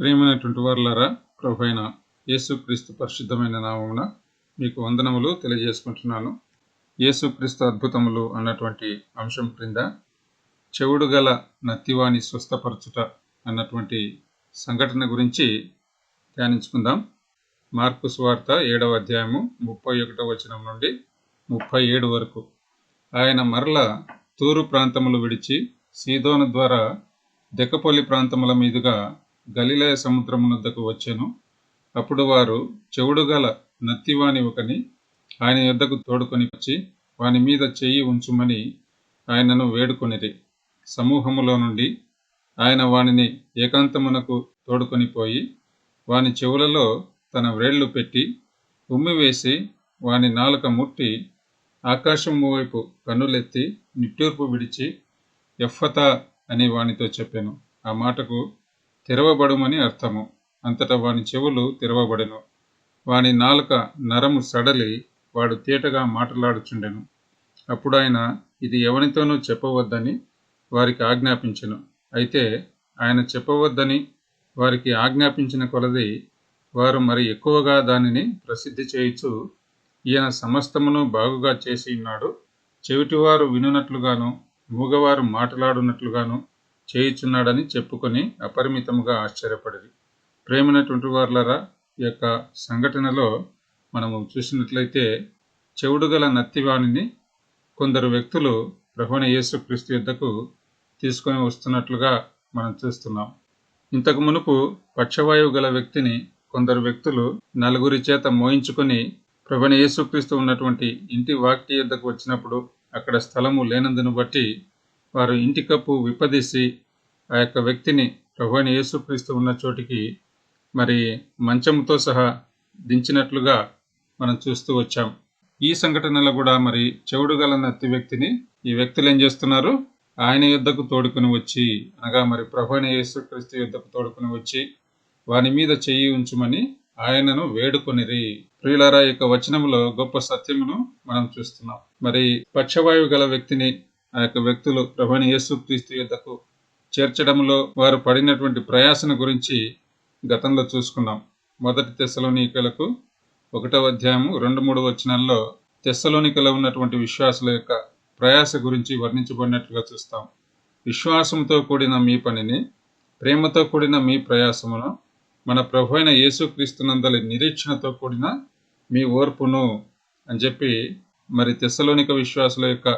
ప్రియమైనటువంటి వారులారా ప్రభైన యేసుక్రీస్తు పరిశుద్ధమైన నామమున మీకు వందనములు తెలియజేసుకుంటున్నాను. యేసుక్రీస్తు అద్భుతములు అన్నటువంటి అంశం క్రింద చెవుడు గల నత్తివాణి స్వస్థపరచుట అన్నటువంటి సంఘటన గురించి ధ్యానించుకుందాం. మార్కు స్వార్త ఏడవ అధ్యాయము ముప్పై ఒకటవ వచనం నుండి ముప్పై ఏడు వరకు. ఆయన మరల తూరు ప్రాంతములు విడిచి సీదోను ద్వారా దెక్కపల్లి ప్రాంతముల మీదుగా గలిలయ సముద్రమునద్దకు వచ్చెను. అప్పుడు వారు చెవుడు గల నత్తివాని ఒకని ఆయన యొద్దకు తోడుకొని వచ్చి వాని మీద చెయ్యి ఉంచుమని ఆయనను వేడుకొనిరి. సమూహములో నుండి ఆయన వానిని ఏకాంతమునకు తోడుకొని పోయి వాని చెవులలో తన వ్రేళ్ళు పెట్టి ఉమ్మివేసి వాని నాలుక ముట్టి ఆకాశం వైపు కన్నులెత్తి నిట్టూర్పు విడిచి ఎఫ్ఫతా అని వానితో చెప్పాను. ఆ మాటకు తెరవబడుమని అర్థము. అంతటా వాని చెవులు తెరవబడెను. వాని నాలుక నరము సడలి వాడు తేటగా మాట్లాడుచుండెను. అప్పుడు ఆయన ఇది ఎవనితోనూ చెప్పవద్దని వారికి ఆజ్ఞాపించెను. అయితే ఆయన చెప్పవద్దని వారికి ఆజ్ఞాపించిన కొలది వారు మరి ఎక్కువగా దానిని ప్రసిద్ధి చేయుచు ఈయన సమస్తమును బాగుగా చేసి ఉన్నాడు. చెవిటివారు వినున్నట్లుగాను మూగవారు మాట్లాడున్నట్లుగాను చేయుచున్నాడని చెప్పుకొని అపరిమితముగా ఆశ్చర్యపడింది ప్రేమైనటువంటి వార్లరా ఈ యొక్క సంఘటనలో మనము చూసినట్లయితే చెవుడు గల నత్తివాణిని కొందరు వ్యక్తులు ప్రభుణ యేసుక్రీస్తు యుద్ధకు తీసుకొని వస్తున్నట్లుగా మనం చూస్తున్నాం. ఇంతకు మునుపు పక్షవాయువు గల వ్యక్తిని కొందరు వ్యక్తులు నలుగురి చేత మోయించుకొని ప్రభుణ యేసుక్రీస్తు ఉన్నటువంటి ఇంటి వాక్టి యుద్ధకు వచ్చినప్పుడు అక్కడ స్థలము లేనందును బట్టి వారు ఇంటి కప్పు విప్పదీసి ఆ యొక్క వ్యక్తిని ప్రభుణ యేసుక్రీస్తు ఉన్న చోటికి మరి మంచంతో సహా దించినట్లుగా మనం చూస్తూ వచ్చాం. ఈ సంఘటనలో కూడా మరి చెవుడు గల నత్తి వ్యక్తిని ఈ వ్యక్తులు ఏం చేస్తున్నారు? ఆయన యుద్ధకు తోడుకుని వచ్చి అనగా మరి ప్రభుణ యేసుక్రీస్తు యుద్ధకు తోడుకుని వచ్చి వాని మీద చెయ్యి ఉంచుమని ఆయనను వేడుకొనిరి. ప్రియులారా యొక్క వచనంలో గొప్ప సత్యమును మనం చూస్తున్నాం. మరి పక్షవాయువు గల వ్యక్తిని ఆ యొక్క వ్యక్తులు ప్రభుని యేసుక్రీస్తు యుద్ధకు చేర్చడంలో వారు పడినటువంటి ప్రయాసన గురించి గతంలో చూసుకున్నాం. మొదటి తెస్సలోనికలకు ఒకటవ అధ్యాయము రెండు మూడు వచనాల్లో తెస్సలోనికలో ఉన్నటువంటి విశ్వాసుల యొక్క ప్రయాస గురించి వర్ణించబడినట్లుగా చూస్తాం. విశ్వాసంతో కూడిన మీ పనిని ప్రేమతో కూడిన మీ ప్రయాసమును మన ప్రభు అయిన యేసుక్రీస్తునందలి నిరీక్షణతో కూడిన మీ ఓర్పును అని చెప్పి మరి తెస్సలోనిక విశ్వాసుల యొక్క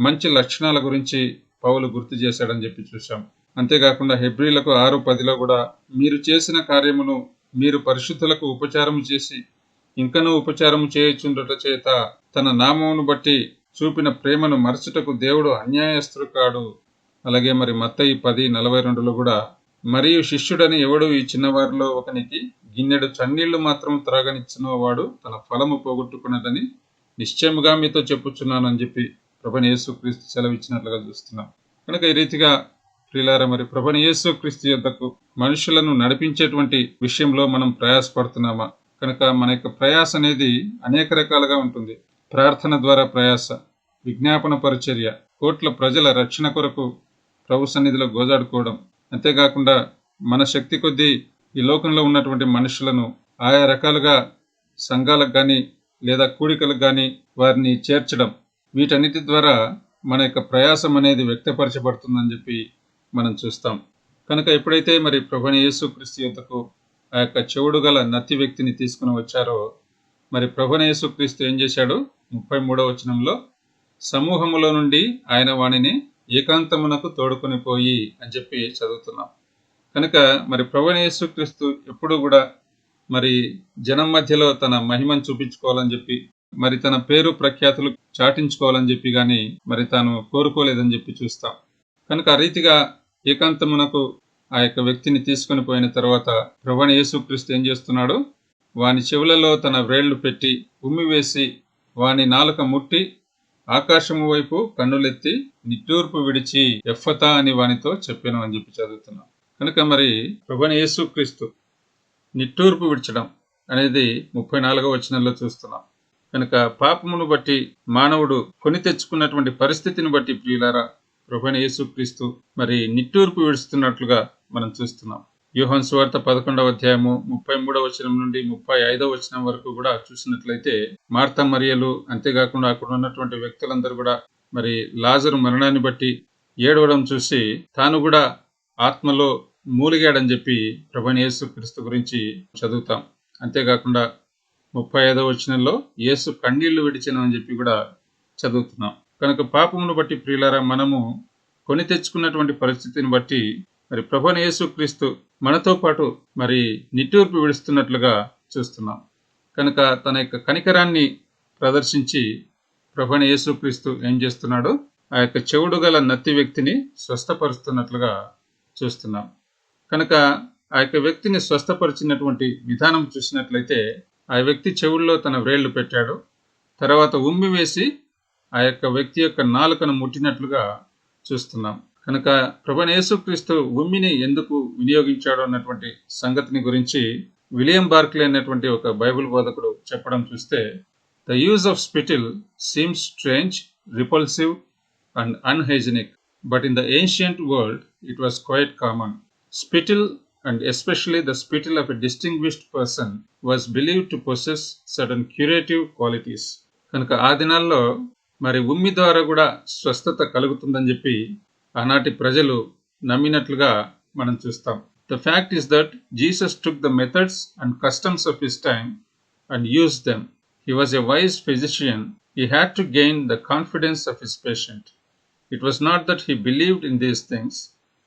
మంచి లక్షణాల గురించి పౌలు గుర్తు చేశాడని చెప్పి చూశాం. అంతేకాకుండా హెబ్రిలకు ఆరు పదిలో కూడా మీరు చేసిన కార్యమును మీరు పరిశుద్ధులకు ఉపచారము చేసి ఇంకనూ ఉపచారము చేయుచుండట చేత తన నామమును బట్టి చూపిన ప్రేమను మరచుటకు దేవుడు అన్యాయస్తుడు కాడు. అలాగే మరి మత్తయి పది నలభై రెండులో కూడా మరియు శిష్యుడని ఎవడు ఈ చిన్నవారిలో ఒకనికి గిన్నెడు చన్నీళ్ళు మాత్రం త్రాగనిచ్చిన వాడు తన ఫలము పోగొట్టుకున్నదని నిశ్చయముగా మీతో చెప్పుచున్నానని చెప్పి ప్రభని యేసుక్రీస్తు సెలవిచ్చినట్లుగా చూస్తున్నాం. కనుక ఈ రీతిగా ప్రిలార మరి ప్రభని యేసుక్రీస్తు యొద్దకు మనుషులను నడిపించేటువంటి విషయంలో మనం ప్రయాసపడుతున్నామా? కనుక మన యొక్క ప్రయాస అనేది అనేక రకాలుగా ఉంటుంది. ప్రార్థన ద్వారా ప్రయాస విజ్ఞాపన పరిచర్య కోట్ల ప్రజల రక్షణ కొరకు ప్రభు సన్నిధిలో గోజాడుకోవడం. అంతేకాకుండా మన శక్తి కొద్దీ ఈ లోకంలో ఉన్నటువంటి మనుషులను ఆయా రకాలుగా సంఘాలకు కానీ లేదా కూడికలకు కానీ వారిని చేర్చడం. వీటన్నిటి ద్వారా మన యొక్క ప్రయాసం అనేది వ్యక్తపరచబడుతుందని చెప్పి మనం చూస్తాం. కనుక ఎప్పుడైతే మరి ప్రభుని యేసుక్రీస్తు యుద్ధకు ఆ యొక్క చెవుడు గల నత్తి వ్యక్తిని తీసుకుని వచ్చారో మరి ప్రభుని యేసుక్రీస్తు ఏం చేశాడు? ముప్పై మూడవ వచనంలో సమూహములో నుండి ఆయన వాణిని ఏకాంతమునకు తోడుకొని పోయి అని చెప్పి చదువుతున్నాం. కనుక మరి ప్రభుని యేసుక్రీస్తు ఎప్పుడు కూడా మరి జనం మధ్యలో తన మహిమను చూపించుకోవాలని చెప్పి మరి తన పేరు ప్రఖ్యాతులు చాటించుకోవాలని చెప్పి కానీ మరి తాను కోరుకోలేదని చెప్పి చూస్తాం. కనుక ఆ రీతిగా ఏకాంతమునకు ఆ యొక్క వ్యక్తిని తీసుకుని పోయిన తర్వాత ప్రభుని యేసుక్రీస్తు ఏం చేస్తున్నాడు? వాని చెవులలో తన వ్రేళ్ళు పెట్టి ఉమ్మివేసి వాని నాలుక ముట్టి ఆకాశము వైపు కన్నులెత్తి నిట్టూర్పు విడిచి ఎఫ్ఫతా అని వానితో చెప్పాను అని చెప్పి చదువుతున్నాం. కనుక మరి ప్రభుని యేసుక్రీస్తు నిట్టూర్పు విడిచడం అనేది ముప్పై నాలుగవ వచనంలో చూస్తున్నాం. కనుక పాపమును బట్టి మానవుడు కొని తెచ్చుకున్నటువంటి పరిస్థితిని బట్టి ప్రియులారా ప్రభుని యేసుక్రీస్తు మరి నిట్టూర్పు విడుస్తున్నట్లుగా మనం చూస్తున్నాం. యూహన్ సువార్త పదకొండవ అధ్యాయము ముప్పై మూడవ వచనం నుండి ముప్పై ఐదవ వచనం వరకు కూడా చూసినట్లయితే మార్త మరియలు అంతేకాకుండా అక్కడ ఉన్నటువంటి వ్యక్తులందరూ కూడా మరి లాజరు మరణాన్ని బట్టి ఏడవడం చూసి తాను కూడా ఆత్మలో మూలిగాడని చెప్పి ప్రభని యేసు క్రీస్తు గురించి చదువుతాం. అంతేకాకుండా ముప్పై ఐదవ వచనంలో యేసు కన్నీళ్ళు విడిచను అని చెప్పి కూడా చదువుతున్నాం. కనుక పాపమును బట్టి ప్రియులారా మనము కొని తెచ్చుకున్నటువంటి పరిస్థితిని బట్టి మరి ప్రభు యేసుక్రీస్తు మనతో పాటు మరి నిట్టూర్పు విడుస్తున్నట్లుగా చూస్తున్నాం. కనుక తన యొక్క కనికరాన్ని ప్రదర్శించి ప్రభుని యేసుక్రీస్తు ఏం చేస్తున్నాడు? ఆ యొక్క చెవుడు గల నత్తి వ్యక్తిని స్వస్థపరుస్తున్నట్లుగా చూస్తున్నాం. కనుక ఆ యొక్క వ్యక్తిని స్వస్థపరిచినటువంటి విధానం చూసినట్లయితే ఆ వ్యక్తి చెవుల్లో తన వ్రేళ్ళు పెట్టాడు. తర్వాత ఉమ్మి వేసి ఆ యొక్క వ్యక్తి యొక్క నాలుకను ముట్టినట్లుగా చూస్తున్నాం. కనుక ప్రభు యేసుక్రీస్తు ఉమ్మిని ఎందుకు వినియోగించాడు అన్నటువంటి సంగతిని గురించి విలియం బార్క్లీ అనేటువంటి ఒక బైబిల్ బోధకుడు చెప్పడం చూస్తే the use of spittle seems strange repulsive and unhygienic but in the ancient world it was quite common spittle and especially the spittle of a distinguished person was believed to possess certain curative qualities కనుక ఆ దినాల్లో మరి ఉమ్మి ద్వారా కూడా స్వస్థత కలుగుతుందని చెప్పి ఆనాటి ప్రజలు నమ్మినట్లుగా మనం చూస్తాం. The fact is that Jesus took the methods and customs of his time and use them he was a wise physician he had to gain the confidence of his patient it was not that he believed in these things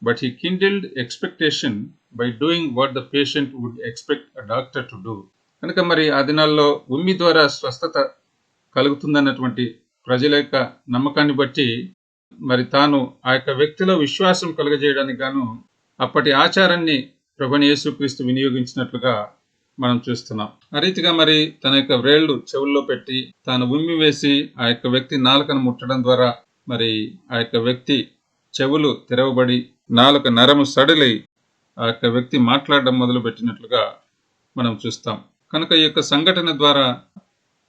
but he kindled expectation by doing what the patient would expect a doctor to do కనుక మరి ఆ దినాల్లో ఉమ్మి ద్వారా స్వస్థత కలుగుతుందన్నటువంటి ప్రజల యొక్క నమ్మకాన్ని బట్టి మరి తాను ఆ యొక్క వ్యక్తిలో విశ్వాసం కలుగజేయడానికి గాను అప్పటి ఆచారాన్ని ప్రభుని యేసుక్రీస్తు వినియోగించినట్లుగా మనం చూస్తున్నాం. ఆ రీతిగా మరి తన యొక్క వ్రేళ్ళు చెవుల్లో పెట్టి తాను ఉమ్మి వేసి ఆ యొక్క వ్యక్తి నాలుకను ముట్టడం ద్వారా మరి ఆ యొక్క వ్యక్తి చెవులు తెరవబడి నాలుక నరము సడిలై ఆ యొక్క వ్యక్తి మాట్లాడడం మొదలుపెట్టినట్లుగా మనం చూస్తాం. కనుక ఈ యొక్క సంఘటన ద్వారా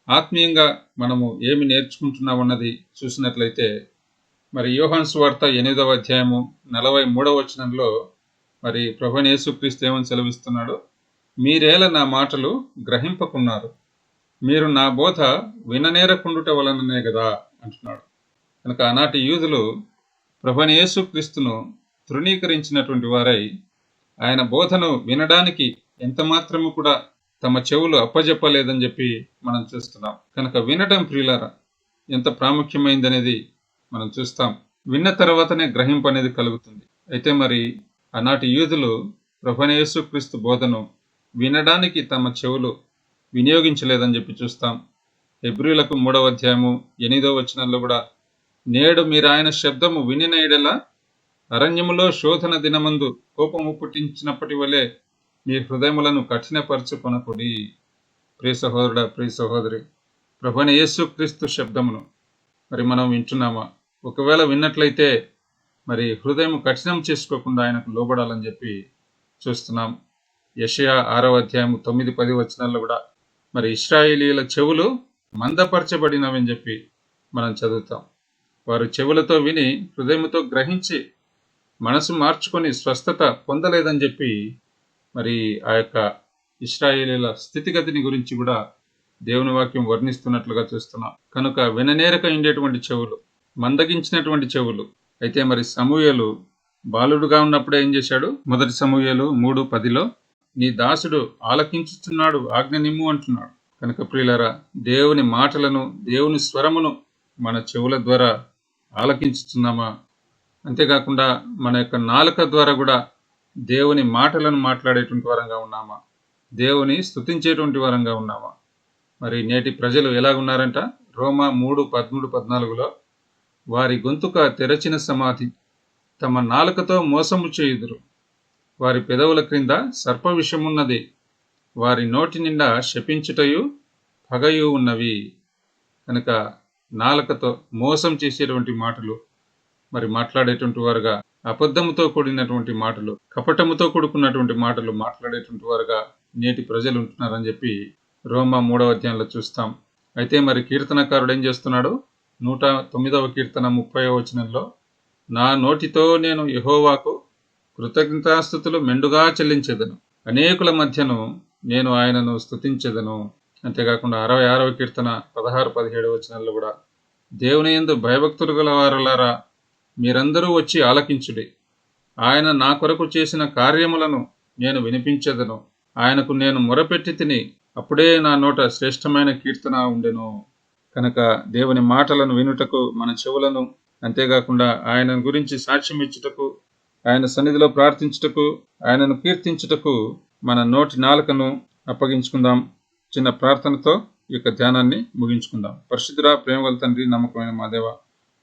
ఆత్మీయంగా మనము ఏమి నేర్చుకుంటున్నామన్నది చూసినట్లయితే మరి యోహాన్ వార్త ఎనిమిదవ అధ్యాయము నలభై మూడవ వచనంలో మరి ప్రభునేసుక్రీస్తు ఏమని సెలవిస్తున్నాడు? మీరేల నా మాటలు గ్రహింపకున్నారు? మీరు నా బోధ విననేరకుండుట వలననే కదా అంటున్నాడు. కనుక ఆనాటి యూదులు ప్రభునేసుక్రీస్తును తృణీకరించినటువంటి వారై ఆయన బోధను వినడానికి ఎంత మాత్రము కూడా తమ చెవులు అప్పజెప్పలేదని చెప్పి మనం చూస్తున్నాం. కనుక వినడం ప్రియులారా ఎంత ప్రాముఖ్యమైందనేది మనం చూస్తాం. విన్న తర్వాతనే గ్రహింపు అనేది కలుగుతుంది. అయితే మరి ఆనాటి యూదులు ప్రభనేసుక్రీస్తు బోధను వినడానికి తమ చెవులు వినియోగించలేదని చెప్పి చూస్తాం. ఎబ్రిలకు మూడవ అధ్యాయము ఎనిమిదవ వచనంలో కూడా నేడు మీరు ఆయన శబ్దము వినిన అరణ్యములో శోధన దినమందు కోపము పుట్టించినప్పటి వలె మీ హృదయములను కఠినపరచుకొనకుడి. ప్రియ సహోదరుడ ప్రియ సహోదరి ప్రభుని యేసుక్రీస్తు శబ్దమును మరి మనం వింటున్నామా? ఒకవేళ విన్నట్లయితే మరి హృదయం కఠినం చేసుకోకుండా ఆయనకు లోబడాలని చెప్పి చూస్తున్నాం. యషయా ఆరవ అధ్యాయము తొమ్మిది పది వచనాల్లో కూడా మరి ఇస్రాయేలీల చెవులు మందపరచబడినవని చెప్పి మనం చదువుతాం. వారు చెవులతో విని హృదయంతో గ్రహించి మనసు మార్చుకొని స్వస్థత పొందలేదని చెప్పి మరి ఆ యొక్క ఇస్రాయేలీల స్థితిగతిని గురించి కూడా దేవుని వాక్యం వర్ణిస్తున్నట్లుగా చూస్తున్నాం. కనుక విననేరక ఉండేటువంటి చెవులు మందగించినటువంటి చెవులు అయితే మరి సమూయలు బాలుడుగా ఉన్నప్పుడే ఏం చేశాడు? మొదటి సమూయలు మూడు పదిలో నీ దాసుడు ఆలకించుతున్నాడు ఆజ్ఞ నిమ్ము అంటున్నాడు. కనుక ప్రియులరా దేవుని మాటలను దేవుని స్వరమును మన చెవుల ద్వారా ఆలకించుతున్నామా అంతేకాకుండా మన యొక్క నాలుక ద్వారా కూడా దేవుని మాటలను మాట్లాడేటువంటి వరంగా ఉన్నామా? దేవుని స్థుతించేటువంటి వరంగా ఉన్నామా? మరి నేటి ప్రజలు ఎలాగున్నారంట? రోమా మూడు పదమూడు పద్నాలుగులో వారి గొంతుక తెరచిన సమాధి తమ నాలుకతో మోసము చేయుదురు. వారి పెదవుల క్రింద సర్ప విషమున్నది. వారి నోటి నిండా శపించుటయు పగయు ఉన్నవి. కనుక నాలుకతో మోసం చేసేటువంటి మాటలు మరి మాట్లాడేటువంటి వారుగా అబద్ధముతో కూడినటువంటి మాటలు కపటముతో కూడుకున్నటువంటి మాటలు మాట్లాడేటువంటి వారుగా నేటి ప్రజలు ఉంటున్నారని చెప్పి రోమా మూడవ అధ్యాయంలో చూస్తాం. అయితే మరి కీర్తనకారుడు ఏం చేస్తున్నాడు? నూట తొమ్మిదవ కీర్తన ముప్పై వచనంలో నా నోటితో నేను యహోవాకు కృతజ్ఞతాస్థుతులు మెండుగా చెల్లించేదను. అనేకుల మధ్యను నేను ఆయనను స్తుతించెదను. అంతేకాకుండా అరవై ఆరవ కీర్తన పదహారు పదిహేడు వచనాల్లో కూడా దేవుని యందు భయభక్తులు గల వారులారా మీరందరూ వచ్చి ఆలకించుడి. ఆయన నా కొరకు చేసిన కార్యములను నేను వినిపించెదను. ఆయనకు నేను మొరపెట్టి తిని అప్పుడే నా నోట శ్రేష్టమైన కీర్తన ఉండెను. కనుక దేవుని మాటలను వినుటకు మన చెవులను అంతేకాకుండా ఆయన గురించి సాక్ష్యం ఇచ్చుటకు ఆయన సన్నిధిలో ప్రార్థించుటకు ఆయనను కీర్తించుటకు మన నోటి నాలుకను అప్పగించుకుందాం. చిన్న ప్రార్థనతో ఈ యొక్క ధ్యానాన్ని ముగించుకుందాం. పరిశుద్ధురా ప్రేమగల తండ్రి నమ్మకమైన మా దేవ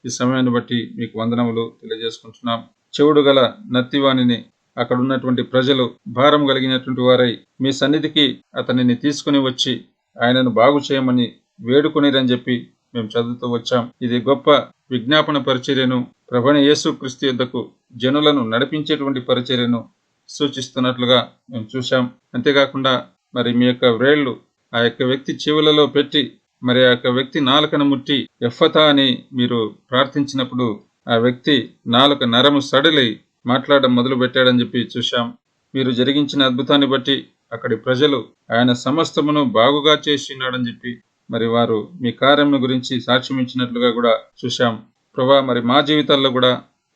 ఈ సమయాన్ని బట్టి మీకు వందనములు తెలియజేసుకుంటున్నాం. చెవుడు గల నత్తివాణిని అక్కడ ఉన్నటువంటి ప్రజలు భారం కలిగినటువంటి వారై మీ సన్నిధికి అతనిని తీసుకుని వచ్చి ఆయనను బాగు చేయమని వేడుకునేరని చెప్పి మేము చదువుతూ వచ్చాం. ఇది గొప్ప విజ్ఞాపన పరిచర్యను ప్రభణ యేసు క్రీస్తు యుద్ధకు జనులను నడిపించేటువంటి పరిచర్యను సూచిస్తున్నట్లుగా మేము చూశాం. అంతేకాకుండా మరి మీ యొక్క వ్రేళ్ళు ఆ యొక్క వ్యక్తి చెవులలో పెట్టి మరి ఆ యొక్క వ్యక్తి నాలుకను ముట్టి ఎఫ్ఫతా అని మీరు ప్రార్థించినప్పుడు ఆ వ్యక్తి నాలుక నరము సడలి మాట్లాడడం మొదలు పెట్టాడని చెప్పి చూశాం. మీరు జరిగించిన అద్భుతాన్ని బట్టి అక్కడి ప్రజలు ఆయన సమస్తమును బాగుగా చేసినాడని చెప్పి మరి వారు మీ కార్యమును గురించి సాక్ష్యం ఇచ్చినట్లుగా కూడా చూశాం. ప్రభా మరి మా జీవితాల్లో కూడా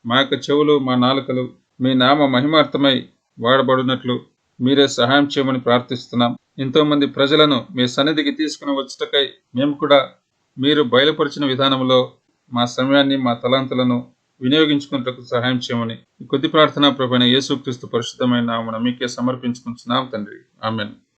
మా యొక్క చెవులు మా నాలుకలు మీ నామ మహిమార్థమై వాడబడినట్లు మీరే సహాయం చేయమని ప్రార్థిస్తున్నాం. ఎంతోమంది ప్రజలను మీ సన్నిధికి తీసుకుని వచ్చుటకై మేము కూడా మీరు బయలుపరిచిన విధానంలో మా సమయాన్ని మా తలాంతులను వినియోగించుకున్నటకు సహాయం చేయమని కొద్ది ప్రార్థన ప్రభైన యేసుక్రీస్తు పరిశుద్ధమైన మీకే సమర్పించుకుంటున్నాం తండ్రి. ఆమెను.